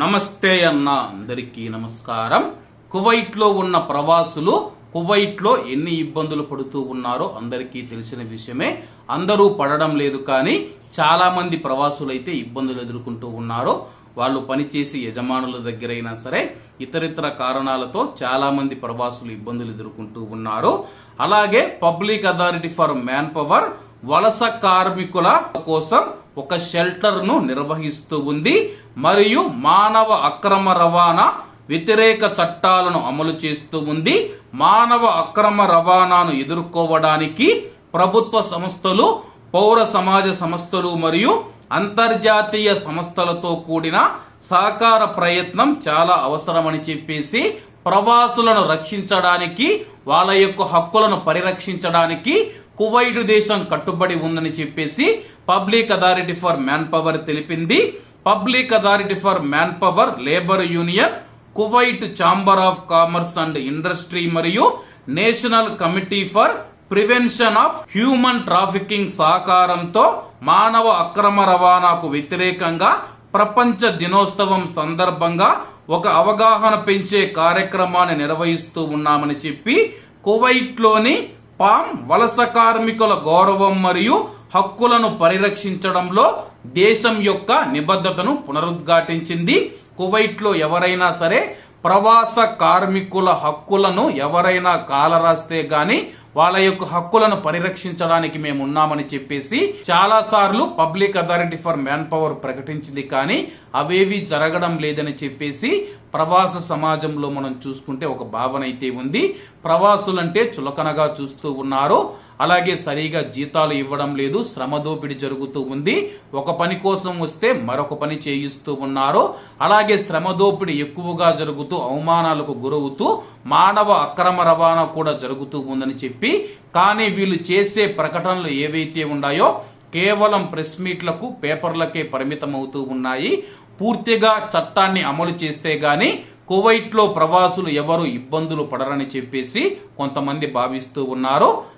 నమస్తే అన్న అందరికీ నమస్కారం. కువైట్లో ఉన్న ప్రవాసులు కువైట్లో ఎన్ని ఇబ్బందులు పడుతూ ఉన్నారో అందరికీ తెలిసిన విషయమే. అందరూ పడడం లేదు కానీ చాలా మంది ప్రవాసులు అయితే ఇబ్బందులు ఎదుర్కొంటూ ఉన్నారు. వాళ్ళు పనిచేసి యజమానుల దగ్గరైనా సరే ఇతరితర కారణాలతో చాలా మంది ప్రవాసులు ఇబ్బందులు ఎదుర్కొంటూ ఉన్నారు. అలాగే public authority for manpower వలస కార్మికుల కోసం ఒక షెల్టర్ను నిర్వహిస్తూ ఉంది మరియు మానవ అక్రమ రవాణా వ్యతిరేక చట్టాలను అమలు చేస్తూ ఉంది. మానవ అక్రమ రవాణాను ఎదుర్కోవడానికి ప్రభుత్వ సంస్థలు పౌర సమాజ సంస్థలు మరియు అంతర్జాతీయ సంస్థలతో కూడిన సహకార ప్రయత్నం చాలా అవసరమని చెప్పేసి ప్రవాసులను రక్షించడానికి వాళ్ళ యొక్క హక్కులను పరిరక్షించడానికి కువైట్ దేశం కట్టుబడి ఉందని చెప్పేసి public authority for manpower తెలిపింది. Public authority for manpower labour union Kuwait chamber of commerce and industry మరియు national committee for prevention of human trafficking సహకారంతో మానవ అక్రమ రవాణాకు వ్యతిరేకంగా ప్రపంచ దినోత్సవం సందర్భంగా ఒక అవగాహన పెంచే కార్యక్రమాన్ని నిర్వహిస్తూ ఉన్నామని చెప్పి కువైట్లోని పామ్ వలస కార్మికుల గౌరవం మరియు హక్కులను పరిరక్షించడంలో దేశం యొక్క నిబద్ధతను పునరుద్ఘాటించింది. కువైట్లో ఎవరైనా సరే ప్రవాస కార్మికుల హక్కులను ఎవరైనా కాలరాస్తే గాని వాళ్ళ యొక్క హక్కులను పరిరక్షించడానికి మేము ఉన్నామని చెప్పేసి చాలా సార్లు public authority for manpower ప్రకటించింది. కానీ అవేవి జరగడం లేదని చెప్పేసి ప్రవాస సమాజంలో మనం చూసుకుంటే ఒక భావన అయితే ఉంది. ప్రవాసులంటే చులకనగా చూస్తూ ఉన్నారు. అలాగే సరిగా జీతాలు ఇవ్వడం లేదు శ్రమ దోపిడీ జరుగుతూ ఉంది. ఒక పని కోసం వస్తే మరొక పని చేయిస్తూ ఉన్నారు. అలాగే శ్రమ దోపిడీ ఎక్కువగా జరుగుతూ అవమానాలకు గురవుతూ మానవ అక్రమ రవాణా కూడా జరుగుతూ ఉందని చెప్పి కానీ వీళ్ళు చేసే ప్రకటనలు ఏవైతే ఉన్నాయో కేవలం ప్రెస్ మీట్లకు పేపర్లకే పరిమితం అవుతూ ఉన్నాయి. పూర్తిగా చట్టాన్ని అమలు చేస్తే గాని కువైట్లో ప్రవాసులు ఎవరు ఇబ్బందులు పడరని చెప్పేసి కొంతమంది భావిస్తూ ఉన్నారు.